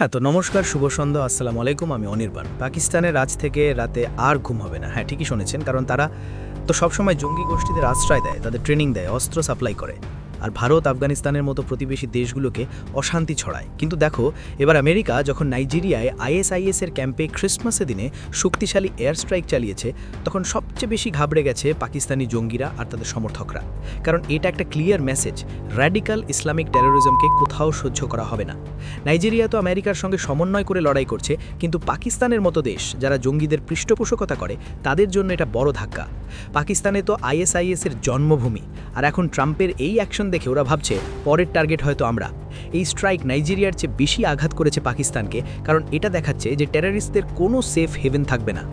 হ্যাঁ তো নমস্কার, শুভ সন্ধ্যা, আসসালামু আলাইকুম। আমি অনির্বাণ। পাকিস্তানের রাজ থেকে রাতে আর ঘুম হবে না। হ্যাঁ ঠিকই শুনেছেন, কারণ তারা তো সবসময় জঙ্গি গোষ্ঠীদের আশ্রয় দেয়, তাদের ট্রেনিং দেয়, অস্ত্র সাপ্লাই করে। আর ভারত আফগানিস্তানের মতো প্রতিবেশী দেশগুলোকে অশান্তি ছড়ায়। কিন্তু দেখো, এবার আমেরিকা যখন নাইজেরিয়ায় আইএসআইএস এর ক্যাম্পে ক্রিসমাসের দিনে শক্তিশালী এয়ার স্ট্রাইক চালিয়েছে, তখন সবচেয়ে বেশি ঘাবড়ে গেছে পাকিস্তানি জঙ্গিরা আর তাদের সমর্থকরা। কারণ এটা একটা ক্লিয়ার মেসেজ র্যাডিক্যাল ইসলামিক টেরোরিজমকে কোথাও সহ্য করা হবে না। নাইজেরিয়া তো আমেরিকার সঙ্গে সমন্বয় করে লড়াই করছে, কিন্তু পাকিস্তানের মতো দেশ যারা জঙ্গিদের পৃষ্ঠপোষকতা করে, তাদের জন্য এটা বড় ধাক্কা। পাকিস্তানে তো আইএসআইএস এর জন্মভূমি। আর এখন ট্রাম্পের এই অ্যাকশন দেখে ওরা ভাবছে, পরের টার্গেট হয়তো আমরা। এই স্ট্রাইক নাইজেরিয়ার চেয়ে বেশি আঘাত করেছে পাকিস্তানকে, কারণ এটা দেখাচ্ছে যে টেরারিস্টদের কোনো সেফ হেভেন থাকবে না।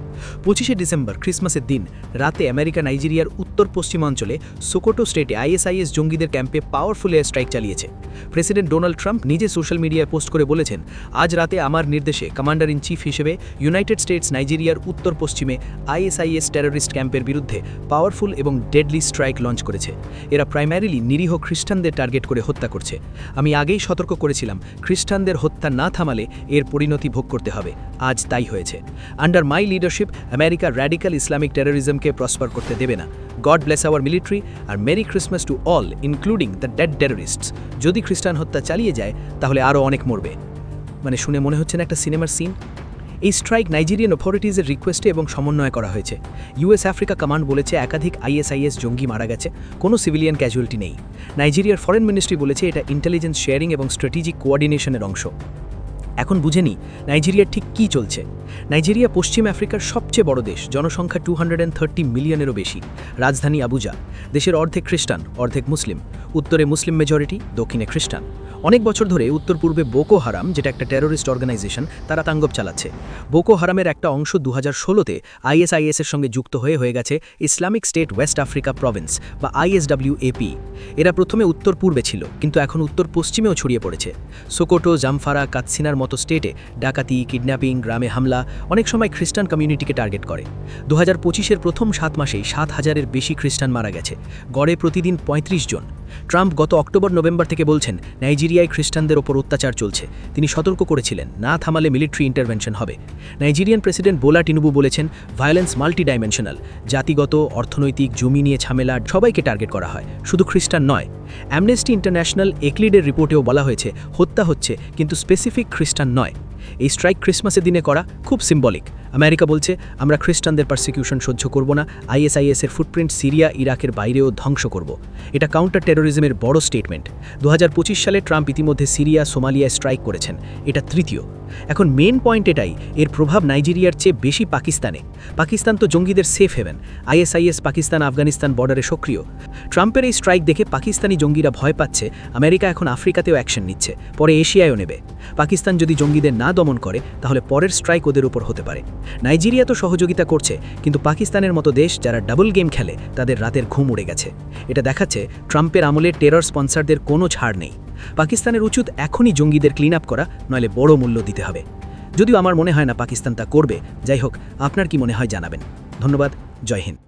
পঁচিশে ডিসেম্বর, ক্রিসমাসের দিন, রাতে আমেরিকা, নাইজেরিয়ার উত্তর পশ্চিমাঞ্চলে সোকোটো স্টেটে আইএসআইএস জঙ্গিদের ক্যাম্পে পাওয়ারফুল এয়ার স্ট্রাইক চালিয়েছে। প্রেসিডেন্ট ডোনাল্ড ট্রাম্প নিজে সোশ্যাল মিডিয়ায় পোস্ট করে বলেছেন, আজ রাতে আমার নির্দেশে কমান্ডার ইন চিফ হিসেবে ইউনাইটেড স্টেটস নাইজেরিয়ার উত্তর পশ্চিমে আইএসআইএস টেররিস্ট ক্যাম্পের বিরুদ্ধে পাওয়ারফুল এবং ডেডলি স্ট্রাইক লঞ্চ করেছে। এরা প্রাইমারিলি নিরীহ খ্রিস্টানদের টার্গেট করে হত্যা করছে। আমি আগেই সতর্ক করেছিলাম, খ্রিস্টানদের হত্যা না থামালে এর পরিণতি ভোগ করতে হবে। আজ তাই হয়েছে। Under my leadership America radical Islamic টেরোরিজমকে prosper করতে দেবে না। God bless our military R merry Christmas to all including the dead terrorists যদি খ্রিস্টান হত্যা চালিয়ে যায়, তাহলে আরও অনেক মরবে। মানে শুনে মনে হচ্ছে না একটা সিনেমার সিন এই স্ট্রাইক নাইজেরিয়ান অথরিটিজের রিকোয়েস্টে এবং সমন্বয় করা হয়েছে। ইউএস আফ্রিকা কমান্ড বলেছে একাধিক আইএসআইএস জঙ্গি মারা গেছে, কোনো সিভিলিয়ান ক্যাজুয়ালিটি নেই। নাইজেরিয়ার ফরেন মিনিস্ট্রি বলেছে এটা ইন্টেলিজেন্স শেয়ারিং এবং স্ট্র্যাটেজিক কোঅর্ডিনেশনের অংশ। এখন বুঝেনি নাইজেরিয়ার ঠিক কি চলছে। নাইজেরিয়া পশ্চিম আফ্রিকার সবচেয়ে বড় দেশ, জনসংখ্যা টু মিলিয়নেরও বেশি। রাজধানী আবুজা, দেশের অর্ধেক খ্রিস্টান, অর্ধেক মুসলিম, উত্তরে মুসলিম মেজরিটি দক্ষিণে খ্রিস্টান। অনেক বছর ধরে উত্তর পূর্বে বোকো হারাম, যেটা একটা টেরোরিস্ট অর্গানাইজেশন তারা তাঙ্গব চালাচ্ছে। বোকো হারামের একটা অংশ দু হাজার ষোলোতে আইএসআইএস এর সঙ্গে যুক্ত হয়ে হয়ে গেছে Islamic State West Africa province, বা আইএসডব্লিউ এপি এরা প্রথমে উত্তর পূর্বে ছিল, কিন্তু এখন উত্তর পশ্চিমেও ছড়িয়ে পড়েছে। সোকোটো, জামফারা, কাৎসিনার মতো স্টেটে ডাকাতি, কিডন্যাপিং, গ্রামে হামলা অনেক সময় খ্রিস্টান কমিউনিটিকে টার্গেট করে। দু হাজার পঁচিশের প্রথম সাত মাসেই সাত হাজারের বেশি খ্রিস্টান মারা গেছে। গড়ে প্রতিদিন ৩৫ জন। ট্রাম্প গত অক্টোবর নভেম্বর থেকে বলছেন, নাইজেরিয়ায় খ্রিস্টানদের ওপর অত্যাচার চলছে। তিনি সতর্ক করেছিলেন, না থামালে মিলিটারি ইন্টারভেনশন হবে। নাইজেরিয়ান প্রেসিডেন্ট বোলা টিনুবু বলেছেন, ভায়োলেন্স মাল্টি ডাইমেনশনাল জাতিগত, অর্থনৈতিক, জমি নিয়ে ঝামেলা, সবাইকে টার্গেট করা হয়, শুধু খ্রিস্টান নয়। অ্যামনেস্টি ইন্টারন্যাশনাল একলিডের রিপোর্টেও বলা হয়েছে, হত্যা হচ্ছে, কিন্তু স্পেসিফিক খ্রিস্টান নয়। এই স্ট্রাইক ক্রিসমাসের দিনে করা খুব সিম্বলিক। আমেরিকা বলছে, আমরা খ্রিস্টানদের পারসিকিউশন সহ্য করব না আইএসআইএস এর ফুটপ্রিন্ট সিরিয়া, ইরাকের বাইরেও ধ্বংস করব। এটা কাউন্টার টেরোরিজমের বড় স্টেটমেন্ট দু হাজার পঁচিশ সালে ট্রাম্প ইতিমধ্যে সিরিয়া, সোমালিয়ায় স্ট্রাইক করেছেন। এটা তৃতীয়। এখন মেন পয়েন্ট এটাই, এর প্রভাব নাইজেরিয়ার চেয়ে বেশি পাকিস্তানে। পাকিস্তান তো জঙ্গিদের safe haven ISIS Pakistan, Afghanistan বর্ডারে সক্রিয়। ট্রাম্পের এই স্ট্রাইক দেখে পাকিস্তানি জঙ্গিরা ভয় পাচ্ছে। আমেরিকা এখন আফ্রিকাতেও অ্যাকশন নিচ্ছে। পরে এশিয়ায়ও নেবে। পাকিস্তান যদি জঙ্গিদের না দমন করে, তাহলে পরের স্ট্রাইক ওদের উপর হতে পারে। নাইজেরিয়া তো সহযোগিতা করছে, কিন্তু পাকিস্তানের মতো দেশ যারা ডাবল গেম খেলে, তাদের রাতের ঘুম উড়ে গেছে। এটা দেখাচ্ছে ট্রাম্পের আমলে টেরর স্পন্সারদের কোনো ছাড় নেই। পাকিস্তানের উচিত এখনই জঙ্গিদের ক্লিন আপ করা, নইলে বড় মূল্য দিতে হবে। যদিও আমার মনে হয় না পাকিস্তান তা করবে। যাই হোক, আপনার কি মনে হয় জানাবেন। ধন্যবাদ, জয় হিন্দ।